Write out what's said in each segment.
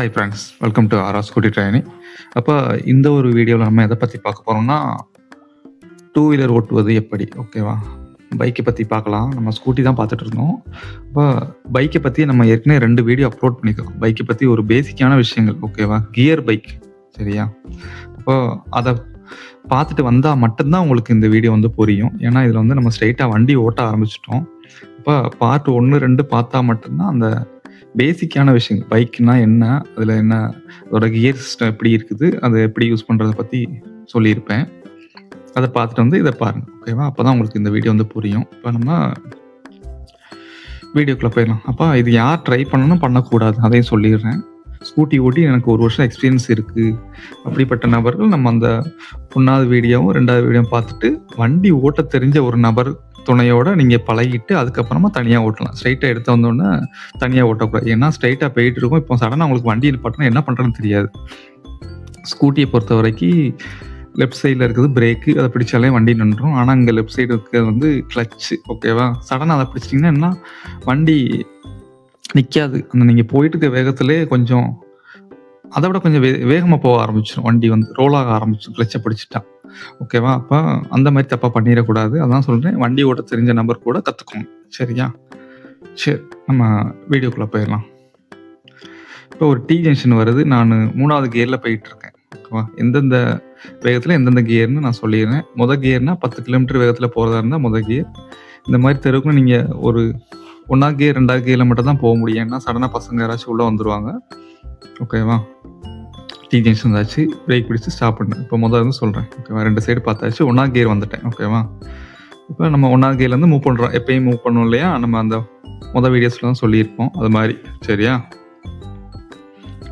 Hi friends welcome to RR scooty training அப்போ இந்த ஒரு வீடியோவில் நம்ம எதை பற்றி பார்க்க போகிறோம்னா டூ வீலர் ஓட்டுவது எப்படி? ஓகேவா பைக்கை பற்றி பார்க்கலாம். நம்ம ஸ்கூட்டி தான் பார்த்துட்டு இருந்தோம். அப்போ பைக்கை பற்றி நம்ம ஏற்கனவே ரெண்டு வீடியோ அப்லோட் பண்ணியிருக்கோம். பைக்கை பற்றி ஒரு பேசிக்கான விஷயங்கள் ஓகேவா கியர் பைக் சரியா? அப்போ அதை பார்த்துட்டு வந்தால் மட்டும்தான் உங்களுக்கு இந்த வீடியோ வந்து புரியும். ஏன்னா இதில் வந்து நம்ம ஸ்ட்ரைட்டாக வண்டி ஓட்ட ஆரம்பிச்சிட்டோம். இப்போ பார்ட் ஒன்று ரெண்டு பார்த்தா மட்டும்தான் அந்த பேசிக்கான விஷயங்கள். பைக்னா என்ன? அதில் என்ன? அதோட கியர் சிஸ்டம் எப்படி இருக்குது? அதை எப்படி யூஸ் பண்ணுறதை பற்றி சொல்லியிருப்பேன். அதை பார்த்துட்டு வந்து இதை பாருங்கள் ஓகேவா அப்போ தான் உங்களுக்கு இந்த வீடியோ வந்து புரியும். இப்போ நம்ம வீடியோக்குள்ளே போயிடலாம். அப்போ இது யார் ட்ரை பண்ணணும் பண்ணக்கூடாது. அதையும் சொல்லிடுறேன். ஸ்கூட்டி ஓட்டி எனக்கு ஒரு வருஷம் எக்ஸ்பீரியன்ஸ் இருக்குது அப்படிப்பட்ட நபர்கள் நம்ம அந்த ஒன்றாவது வீடியோவும் ரெண்டாவது வீடியோவும் பார்த்துட்டு வண்டி ஓட்ட தெரிஞ்ச ஒரு நபர் துணையோடு நீங்கள் பழகிட்டு அதுக்கப்புறமா தனியாக ஓட்டலாம். ஸ்ட்ரைட்டாக எடுத்து வந்தோடனே தனியாக ஓட்டக்கூடாது. ஏன்னா ஸ்ட்ரைட்டாக போயிட்டு இருக்கும். இப்போ சடனாக உங்களுக்கு வண்டி நிப்பாட்டினா என்ன பண்ணுறதுன்னு தெரியாது. ஸ்கூட்டியை பொறுத்த வரைக்கும் லெஃப்ட் சைடில் இருக்கிறது பிரேக்கு அதை பிடிச்சாலே வண்டி நின்றுடும் ஆனால் இங்கே லெஃப்ட் சைடு இருக்கிறது வந்து கிளச்சு ஓகேவா சடனாக அதை பிடிச்சிட்டிங்கன்னா என்ன? வண்டி நிற்காது அந்த நீங்கள் போயிட்டு இருக்க வேகத்திலே கொஞ்சம் அதை விட கொஞ்சம் வே வேகமாக போக ஆரம்பிச்சிடும் வண்டி வந்து ரோல் ஆக ஆரம்பிச்சிடும் கிளச்சை பிடிச்சிட்டா. ஓகேவா அப்போ அந்த மாதிரி தப்பாக பண்ணிடக்கூடாது. அதான் சொல்கிறேன் வண்டி ஓட்ட தெரிஞ்ச நம்பர் கூட கற்றுக்கோங்க சரியா? சரி நம்ம வீடியோக்குள்ளே போயிடலாம். இப்போ ஒரு டி ஜங்ஷன் வருது. நான் மூணாவது கியரில் போயிட்டுருக்கேன். ஓகேவா எந்தெந்த வேகத்தில் எந்தெந்த கியர்னு நான் சொல்லிடுறேன். மொதல் கியர்னால் பத்து கிலோமீட்டர் வேகத்தில் போகிறதா இருந்தால் மொதல் கியர் இந்த மாதிரி தெருவுக்கு நீங்கள் ஒரு ஒன்றாவது கியர் ரெண்டாவது கியரில் மட்டும் தான் போக முடியும். ஏன்னா சடனாக பசங்க யாராச்சும் உள்ளே வந்துடுவாங்க ஓகேவா டி ஜங்ஷன் வந்தாச்சு. பிரேக் பிடிச்சி ஸ்டாப் பண்ணேன் இப்போ முதல்ல இருந்து சொல்கிறேன் ஓகேவா ரெண்டு சைடு பார்த்தாச்சு. ஒன்றா கியர் வந்துட்டேன். ஓகேவா இப்போ நம்ம ஒன்றாவது கியர்லேருந்து மூவ் பண்ணுறோம் எப்பயும் மூவ் பண்ணோம் இல்லையா? நம்ம அந்த மொதல் வீடியோஸில் தான் சொல்லியிருப்போம். அது மாதிரி. சரியா?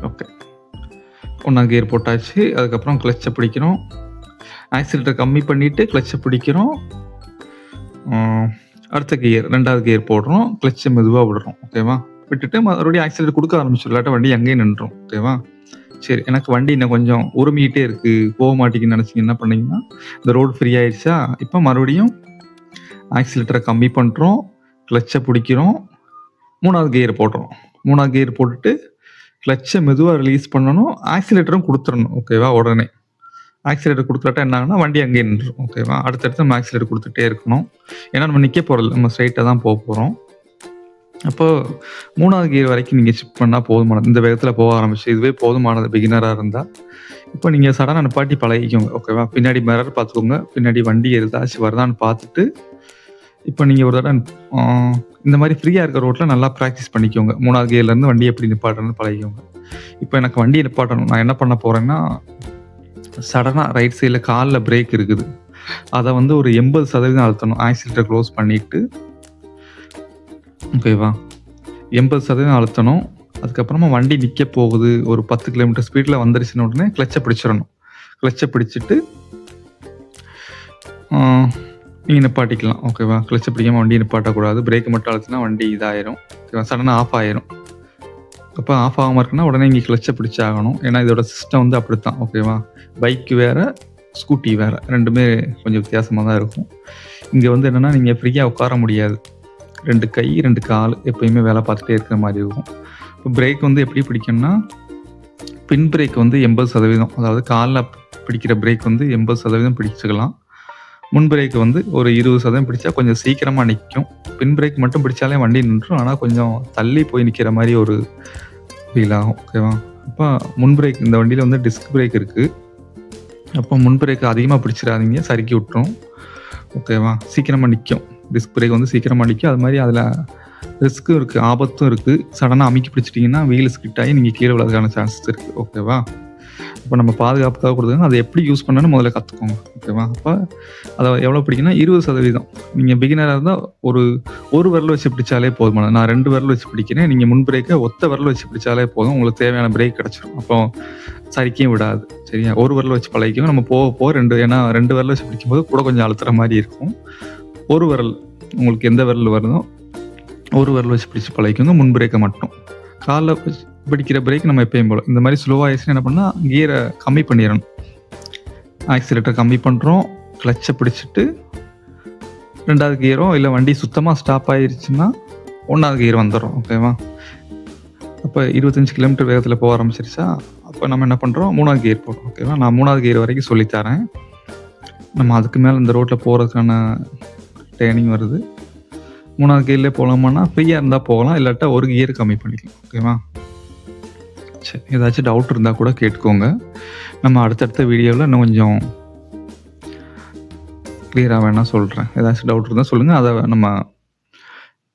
ஓகே ஒன்றா கியர் போட்டாச்சு. அதுக்கப்புறம் கிளச்சை பிடிக்கிறோம். ஆக்சிலேட்டர் கம்மி பண்ணிவிட்டு கிளச்சை பிடிக்கிறோம். அடுத்த கியர் ரெண்டாவது கியர் போடுறோம். கிளச்சை மெதுவாக விடுறோம். ஓகேவா விட்டுட்டு மறுபடியும் ஆக்சிடென்ட் கொடுக்க ஆரம்பிச்சிடும் இல்லாட்ட வண்டி அங்கேயே நின்றோம் ஓகேவா? சரி எனக்கு வண்டி இன்னும் கொஞ்சம் உரிமிக்கிட்டே இருக்கு. போக மாட்டேங்குன்னு நினச்சிங்க என்ன பண்ணீங்கன்னா இந்த ரோடு ஃப்ரீ ஆயிடுச்சா? இப்போ மறுபடியும் ஆக்சிலேட்டரை கம்மி பண்ணுறோம் கிளச்சை பிடிக்கிறோம். மூணாவது கியர் போடுறோம் மூணாவது கியர் போட்டுட்டு கிளச்சை மெதுவாக ரிலீஸ் பண்ணணும். ஆக்சிலேட்டரும் கொடுத்துடணும் ஓகேவா? உடனே. ஆக்சிலேட்டர் கொடுத்துட்டா என்ன வண்டி அங்கேயே நின்றுடும் ஓகேவா? அடுத்தடுத்து நம்ம ஆக்சிலேட்டர் கொடுத்துட்டே இருக்கணும். ஏன்னா நம்ம நிற்க போகிறது நம்ம ஸ்ட்ரைட்டாக தான் போக போகிறோம் அப்போ மூணாவது கியர் வரைக்கும் நீங்கள் ஷிஃப்ட் பண்ணால் போதுமானது இந்த வேகத்தில் போக ஆரம்பிச்சு இதுவே போதுமானது பிகினராக இருந்தால் இப்போ நீங்கள் சடனாக நிப்பாட்டி பழகிக்கோங்க ஓகேவா பின்னாடி மிரர் பார்த்துக்கோங்க பின்னாடி வண்டி எதாச்சும் வருதான்னு பார்த்துட்டு இப்போ நீங்கள் ஒரு தடவை இந்த மாதிரி ஃப்ரீயாக இருக்கிற ரோட்டில் நல்லா ப்ராக்டிஸ் பண்ணிக்கோங்க. மூணாவது கியர்லேருந்து வண்டி எப்படி நிப்பாட்டணும்னு பழகிக்கோங்க. இப்போ எனக்கு வண்டியை நிப்பாட்டணும். நான் என்ன பண்ண போகிறேன்னா சடனாக ரைட் சைடில் காலில் பிரேக் இருக்குது. அதை வந்து ஒரு எண்பது சதவீதம் அழுத்தணும். ஆக்சிலேட்டர் க்ளோஸ் பண்ணிவிட்டு ஓகேவா எண்பது சதவீதம் அழுத்தணும். அதுக்கப்புறமா வண்டி நிற்க போகுது. ஒரு பத்து கிலோமீட்டர் ஸ்பீடில் வந்துருச்சுன்னு உடனே கிளச்சை பிடிச்சிடணும். கிளச்சை பிடிச்சிட்டு நீங்கள் நிப்பாட்டிக்கலாம். ஓகேவா கிளச்சை பிடிக்காமல் வண்டி நிப்பாட்டக்கூடாது. பிரேக் மட்டும் அழுத்தினா வண்டி இதாயிரும். ஓகேவா சடனாக ஆஃப் ஆயிரும். அப்போ ஆஃப் ஆகாமல் இருக்குன்னா உடனே இங்கே கிளச்சை பிடிச்சாகணும் ஏன்னா இதோட சிஸ்டம் வந்து அப்படித்தான். ஓகேவா பைக்கு வேறு ஸ்கூட்டி வேற. ரெண்டுமே கொஞ்சம் வித்தியாசமாக தான் இருக்கும். இங்கே வந்து என்னென்னா நீங்கள் ஃப்ரீயாக உட்கார முடியாது. ரெண்டு கை ரெண்டு கால் எப்பயுமே வேலை பார்த்துட்டே இருக்கிற மாதிரி இருக்கும். இப்போ பிரேக் வந்து எப்படி பிடிக்கணும்னா பின் பிரேக் வந்து எண்பது சதவீதம். அதாவது காலில் பிடிக்கிற பிரேக் வந்து எண்பது சதவீதம் பிடிச்சிக்கலாம். முன் பிரேக் வந்து ஒரு இருபது சதவீதம் பிடிச்சா கொஞ்சம் சீக்கிரமாக நிற்கும். பின் பிரேக் மட்டும் பிடிச்சாலே வண்டி நின்றும். ஆனால் கொஞ்சம் தள்ளி போய் நிற்கிற மாதிரி ஒரு ஃபீல் ஆகும். ஓகேவா அப்போ முன் பிரேக் இந்த வண்டியில் வந்து டிஸ்க் பிரேக் இருக்குது அப்போ முன் பிரேக் அதிகமாக பிடிச்சிடாதீங்க. சறுக்கி விட்டுரும். ஓகேவா சீக்கிரமாக நிற்கும் டிஸ்க் பிரேக் வந்து சீக்கிரமாக அடிக்கும். அது மாதிரி அதில் ரிஸ்க்கும் இருக்குது ஆபத்தும் இருக்குது சடனாக அமைக்கி பிடிச்சிட்டிங்கன்னா வீல் ஸ்கிட் ஆகி நீங்கள் கீழே விழறதுக்கான சான்சஸ் இருக்குது ஓகேவா இப்போ நம்ம பாதுகாப்புக்காக கொடுத்துருங்க அதை எப்படி யூஸ் பண்ணணும்னு முதல்ல கற்றுக்கோங்க ஓகேவா அப்போ அதை எவ்வளோ பிடிக்குன்னா இருபது சதவீதம். நீங்கள் பிகினராக இருந்தால் ஒரு ஒரு விரல் வச்சு பிடிச்சாலே போதுமான. நான் ரெண்டு விரல் வச்சு பிடிக்கிறேன். நீங்கள் முன் பிரேக்கை ஒத்த விரல் வச்சு பிடிச்சாலே போதும். உங்களுக்கு தேவையான பிரேக் கிடச்சிரும். அப்போ சரிக்கையும் விடாது. சரியா? ஒரு விரல் வச்சு பழகிக்கும் நம்ம போக போக ரெண்டு ஏன்னா ரெண்டு விரல் வச்சு பிடிக்கும்போது கூட கொஞ்சம் அழுத்துற மாதிரி இருக்கும். ஒரு விரல் உங்களுக்கு எந்த விரல் வருதோ ஒரு விரல் வச்சு பிடிச்சி பழகிக்கோங்க முன் பிரேக்கை மட்டும். காலில் பிடிக்கிற பிரேக் நம்ம எப்பயும் போல. இந்த மாதிரி ஸ்லோவாக என்ன பண்ணால் கியரை கம்மி பண்ணிடணும். ஆக்சிலேட்டர் கம்மி பண்ணுறோம் கிளச்சை பிடிச்சிட்டு ரெண்டாவது கியரும் இல்லை வண்டி சுத்தமாக ஸ்டாப் ஆகிருச்சுன்னா ஒன்றாவது கியர் வந்துடும் ஓகேவா அப்போ இருபத்தஞ்சி கிலோமீட்டர் வேகத்தில் போக ஆரம்பிச்சிருச்சா அப்போ நம்ம என்ன பண்ணுறோம் மூணாவது கியர் போடுறோம் ஓகேவா நான் மூணாவது கியர் வரைக்கும் சொல்லித்தரேன் நம்ம அதுக்கு மேலே இந்த ரோட்டில் போகிறதுக்கான ட்ரைனிங் வருது. மூணாவது கியர்லேயே போகலாமான்னா ஃப்ரீயாக இருந்தால் போகலாம் இல்லாட்டா ஒரு கியர் கம்மி பண்ணிக்கலாம். ஓகேவா சரி ஏதாச்சும் டவுட் இருந்தால் கூட கேட்டுக்கோங்க. நம்ம அடுத்தடுத்த வீடியோவில் இன்னும் கொஞ்சம் கிளியராக வேணால் சொல்கிறேன் ஏதாச்சும் டவுட் இருந்தால் சொல்லுங்கள் அதை நம்ம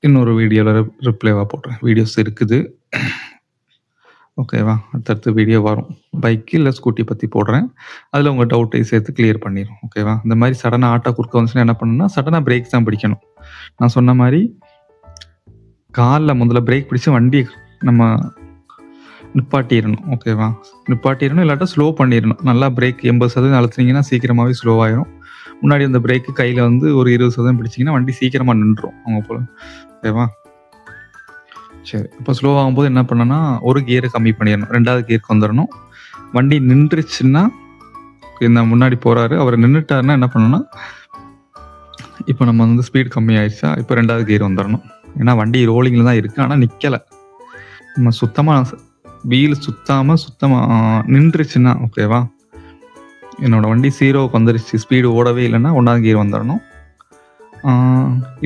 இன்னொரு வீடியோவில் ரிப்ளைவாக போடுறேன். வீடியோஸ் இருக்குது. ஓகேவா அடுத்தடுத்து வீடியோ வரும். பைக் இல்லை ஸ்கூட்டி பற்றி போடுறேன். அதில் உங்கள் டவுட்டை சேர்த்து கிளியர் பண்ணிடும் ஓகேவா இந்த மாதிரி சடனாக ஆட்டோ குறுக்க வந்துச்சுன்னா என்ன பண்ணணும்னா சடனாக பிரேக் தான் பிடிக்கணும். நான் சொன்ன மாதிரி காலில் முதல்ல பிரேக் பிடிச்சி வண்டியை நம்ம நிப்பாட்டிடணும். ஓகேவா நிப்பாட்டிடணும் இல்லாட்டா ஸ்லோ பண்ணிடணும். நல்லா பிரேக் எண்பது சதவீதம் அழுத்துனீங்கன்னா சீக்கிரமாகவே ஸ்லோ ஆயிரும். முன்னாடி அந்த பிரேக்கு கையில் வந்து ஒரு இருபது சதவீதம் பிடிச்சிங்கன்னா வண்டி சீக்கிரமாக நின்றுடும் அவங்க போல. ஓகேவா சரி இப்போ ஸ்லோ ஆகும்போது என்ன பண்ணனா ஒரு கியரை கம்மி பண்ணிடணும். ரெண்டாவது கியருக்கு வந்துடணும். வண்டி நின்றுச்சுன்னா இந்த முன்னாடி போகிறாரு அவர் நின்றுட்டாருன்னா என்ன பண்ணணும்னா இப்போ நம்ம வந்து ஸ்பீட் கம்மி ஆயிடுச்சா இப்போ ரெண்டாவது கியர் வந்துடணும். ஏன்னா வண்டி ரோலிங்கில் தான் இருக்குது ஆனால் நிற்கலை நம்ம சுத்தமாக வீல் சுத்தாமல் சுத்தமாக நின்றுச்சுன்னா ஓகேவா என்னோடய வண்டி சீரோவுக்கு வந்துருச்சு ஸ்பீடு ஓடவே இல்லைன்னா ஒன்றாவது கியர் வந்துடணும்.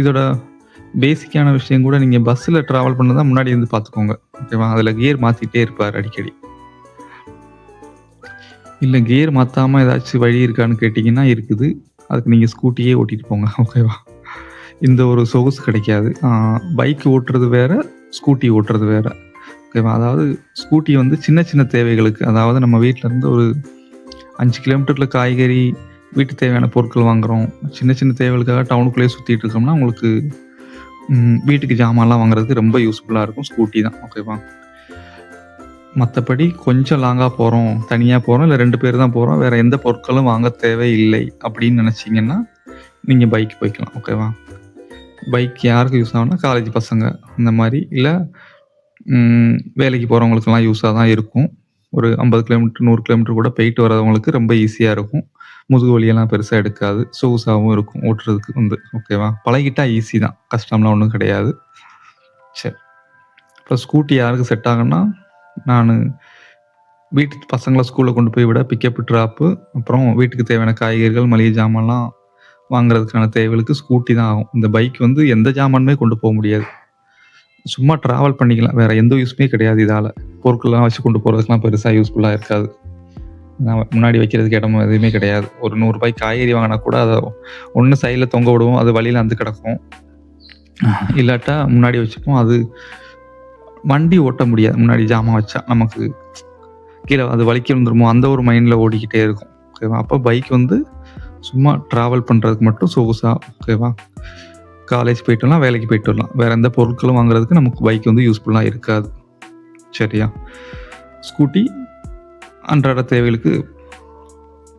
இதோட பேசிக்கான விஷயம் கூட நீங்கள் பஸ்ஸில் ட்ராவல் பண்ணதான் முன்னாடி இருந்து பார்த்துக்கோங்க ஓகேவா அதில் கியர் மாற்றிட்டே இருப்பார் அடிக்கடி. இல்லை கியர் மாற்றாமல் ஏதாச்சும் வழி இருக்கான்னு கேட்டிங்கன்னா இருக்குது. அதுக்கு நீங்கள் ஸ்கூட்டியே ஓட்டிகிட்டு போங்க ஓகேவா இந்த ஒரு சொகுசு கிடைக்காது. பைக் ஓட்டுறது வேற ஸ்கூட்டி ஓட்டுறது வேற. ஓகேவா அதாவது ஸ்கூட்டி வந்து சின்ன சின்ன தேவைகளுக்கு அதாவது நம்ம வீட்டில் இருந்து ஒரு அஞ்சு கிலோமீட்டரில் காய்கறி வீட்டு தேவையான பொருட்கள் வாங்குறோம். சின்ன சின்ன தேவைகளுக்காக டவுனுக்குள்ளேயே சுற்றிட்டு இருக்கோம்னா உங்களுக்கு வீட்டுக்கு ஜாமான்லாம் வாங்குறதுக்கு ரொம்ப யூஸ்ஃபுல்லாக இருக்கும். ஸ்கூட்டி தான் ஓகேவா மற்றபடி கொஞ்சம் லாங்காக போகிறோம் தனியாக போகிறோம் இல்லை ரெண்டு பேர் தான் போகிறோம் வேறு எந்த பொருட்களும் வாங்க தேவையில்லை அப்படின்னு நினச்சிங்கன்னா நீங்கள் பைக் போய்க்கலாம் ஓகேவா பைக் யாருக்கு யூஸ் ஆகும்னா காலேஜ் பசங்க இந்த மாதிரி இல்லை வேலைக்கு போகிறவங்களுக்கெல்லாம் யூஸாக தான் இருக்கும். ஒரு ஐம்பது கிலோமீட்டர் நூறு கிலோமீட்டர் கூட போயிட்டு வரவங்களுக்கு ரொம்ப ஈஸியாக இருக்கும். முதுகு வலியெல்லாம் பெருசாக எடுக்காது. சொகுசாகவும் இருக்கும். ஓட்டுறதுக்கு வந்து ஓகேவா பழகிட்டா ஈஸி தான். கஷ்டம்லாம் ஒன்றும் கிடையாது. சரி. அப்புறம் ஸ்கூட்டி யாருக்கு செட் ஆகுன்னா நான் வீட்டு பசங்களை ஸ்கூலில் கொண்டு போய் விட பிக்கப் ட்ராப்பு அப்புறம் வீட்டுக்கு தேவையான காய்கறிகள் மளிகை ஜாமான்லாம் வாங்குறதுக்கான தேவைகளுக்கு ஸ்கூட்டி தான் ஆகும். இந்த பைக் வந்து எந்த ஜாமானுமே கொண்டு போக முடியாது. சும்மா ட்ராவல் பண்ணிக்கலாம். வேறு எந்த யூஸ்மே கிடையாது இதால். பொருட்கள்லாம் வச்சு கொண்டு போகிறதுக்குலாம் பெருசாக யூஸ்ஃபுல்லாக இருக்காது. நான் முன்னாடி வைக்கிறதுக்கு இடம் எதுவுமே கிடையாது. ஒரு நூறுரூபாய் காய்கறி வாங்கினா கூட அதை ஒன்று சைடில் தொங்க விடுவோம். அது வழியில் வந்து கிடக்கும். இல்லாட்டா முன்னாடி வச்சுப்போம் அது வண்டி ஓட்ட முடியாது. முன்னாடி ஜாமான் வச்சா நமக்கு கீழே அது வலிக்க வந்துருமோ? அந்த ஒரு மைண்டில் ஓடிக்கிட்டே இருக்கும். ஓகேவா? அப்போ பைக் வந்து சும்மா ட்ராவல் பண்ணுறதுக்கு மட்டும் சொகுசாக ஓகேவா? காலேஜ் போயிட்டு வரலாம் வேலைக்கு போயிட்டு வரலாம். வேறு எந்த பொருட்களும் வாங்குறதுக்கு நமக்கு பைக் வந்து யூஸ்ஃபுல்லாக இருக்காது. சரியா? ஸ்கூட்டி அன்றாட தேவைகளுக்கு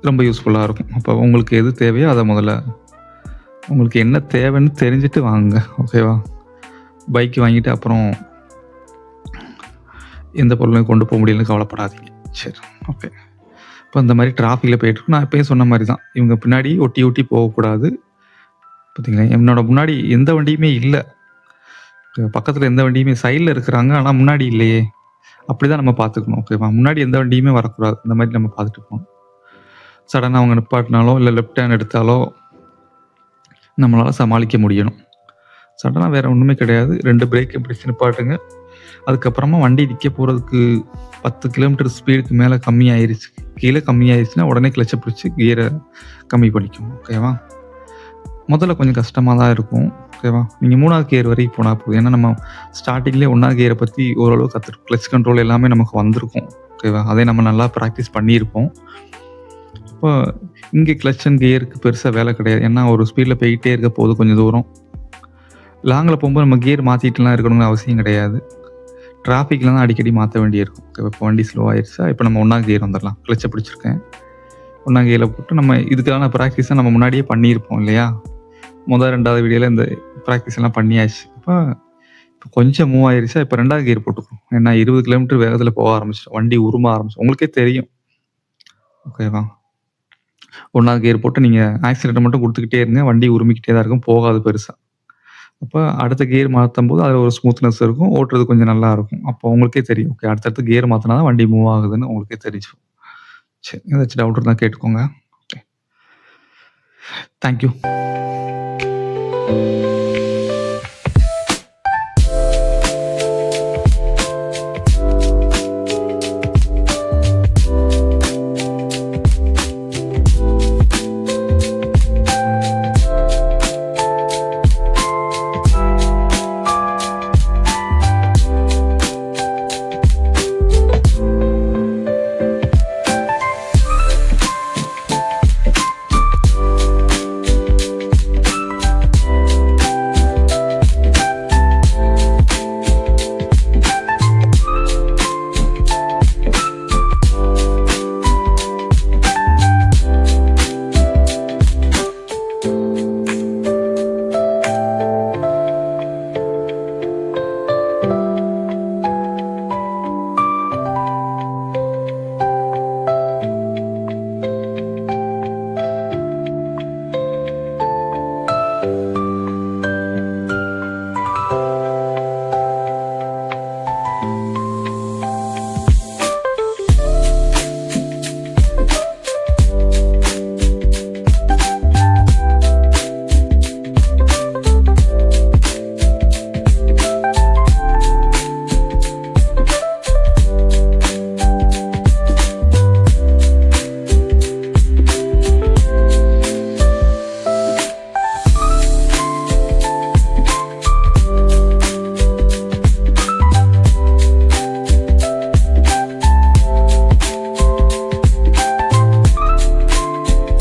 ரொம்ப யூஸ்ஃபுல்லாக இருக்கும். அப்போ உங்களுக்கு எது தேவையோ அதை முதல்ல உங்களுக்கு என்ன தேவைன்னு தெரிஞ்சுட்டு வாங்குங்க. ஓகேவா பைக் வாங்கிட்டு அப்புறம் எந்த பொருளையும் கொண்டு போக முடியலன்னு கவலைப்படாதீங்க. சரி ஓகே இப்போ இந்த மாதிரி டிராஃபிக்கில் போயிட்டுருக்கு நான் எப்பயும் சொன்ன மாதிரி தான் இவங்க பின்னாடி ஒட்டி ஒட்டி போகக்கூடாது. பார்த்தீங்களா என்னோட முன்னாடி எந்த வண்டியுமே இல்லை. பக்கத்தில் எந்த வண்டியுமே சைடில் இருக்கிறாங்க ஆனால் முன்னாடி இல்லையே. அப்படி தான் நம்ம பார்த்துக்கணும் ஓகேவா முன்னாடி எந்த வண்டியுமே வரக்கூடாது. இந்த மாதிரி நம்ம பார்த்துட்டு போகணும். சடனாக அவங்க நிப்பாட்டினாலோ இல்லை லெஃப்ட் ஹேண்ட் எடுத்தாலோ நம்மளால் சமாளிக்க முடியணும். சடனாக வேறு ஒன்றுமே கிடையாது. ரெண்டு பிரேக்கை பிடிச்சி நிப்பாட்டுங்க. அதுக்கப்புறமா வண்டி நிற்க போகிறதுக்கு பத்து கிலோமீட்டர் ஸ்பீடுக்கு மேலே கம்மியாயிருச்சு கீழே கம்மி உடனே கிளச்சை பிடிச்சி கியரை கம்மி பண்ணிக்கணும் ஓகேவா முதல்ல கொஞ்சம் கஷ்டமாக தான் இருக்கும். ஓகேவா? நீங்கள் மூணாவது கியர் வரைக்கும் போனால் போதும். ஏன்னா நம்ம ஸ்டார்டிங்லேயே ஒன்றாவது கியரை பற்றி ஓரளவு கற்று கிளச் கண்ட்ரோல் எல்லாமே நமக்கு வந்திருக்கும். ஓகேவா? அதை நம்ம நல்லா ப்ராக்டிஸ் பண்ணியிருப்போம். இப்போ இங்கே கிளச் அண்ட் கியருக்கு பெருசாக வேலை கிடையாது. ஏன்னா ஒரு ஸ்பீடில் போயிட்டே இருக்க போது கொஞ்சம் தூரம். லாங்கில் போகும்போது நம்ம கியர் மாற்றிட்டுலாம் இருக்கணும்னு அவசியம் கிடையாது. டிராஃபிக்கில் தான் அடிக்கடி மாற்ற வேண்டியிருக்கும். ஓகேவா? இப்போ வண்டி ஸ்லோ ஆயிடுச்சா இப்போ நம்ம ஒன்றாம் கியர் வந்துடலாம். கிளச்சை பிடிச்சிருக்கேன். ஒன்றாம் கியரில் போட்டு நம்ம இதுக்கான ப்ராக்டிஸை நம்ம முன்னாடியே பண்ணியிருப்போம் இல்லையா? முதல் ரெண்டாவது வீடியோவில் இந்த ப்ராக்டிஸ் எல்லாம் பண்ணியாச்சு இப்போ இப்போ கொஞ்சம் மூவ் ஆயிருச்சா இப்போ ரெண்டாவது கியர் போட்டுக்கணும் ஏன்னா இருபது கிலோமீட்டர் வேகத்தில் போக ஆரம்பிச்சிடும் வண்டி உரும ஆரம்பிச்சு உங்களுக்கே தெரியும் ஓகேவா ஒன்றாவது கியர் போட்டு நீங்கள் ஆக்சிடென்ட் மட்டும் கொடுத்துக்கிட்டே இருங்க வண்டி உருமிக்கிட்டே தான் இருக்கும் போகாது பெருசாக அப்போ அடுத்த கியர் மாற்றும் போது அதில் ஒரு ஸ்மூத்னஸ் இருக்கும். ஓட்டுறது கொஞ்சம் நல்லா இருக்கும். அப்போ உங்களுக்கே தெரியும். ஓகே அடுத்தடுத்து கியர் மாற்றினா தான் வண்டி மூவ் ஆகுதுன்னு உங்களுக்கே தெரிஞ்சிரும். சரி. ஏதாச்சும் டவுட் இருந்தால் கேட்டுக்கோங்க. ஓகே. Thank you.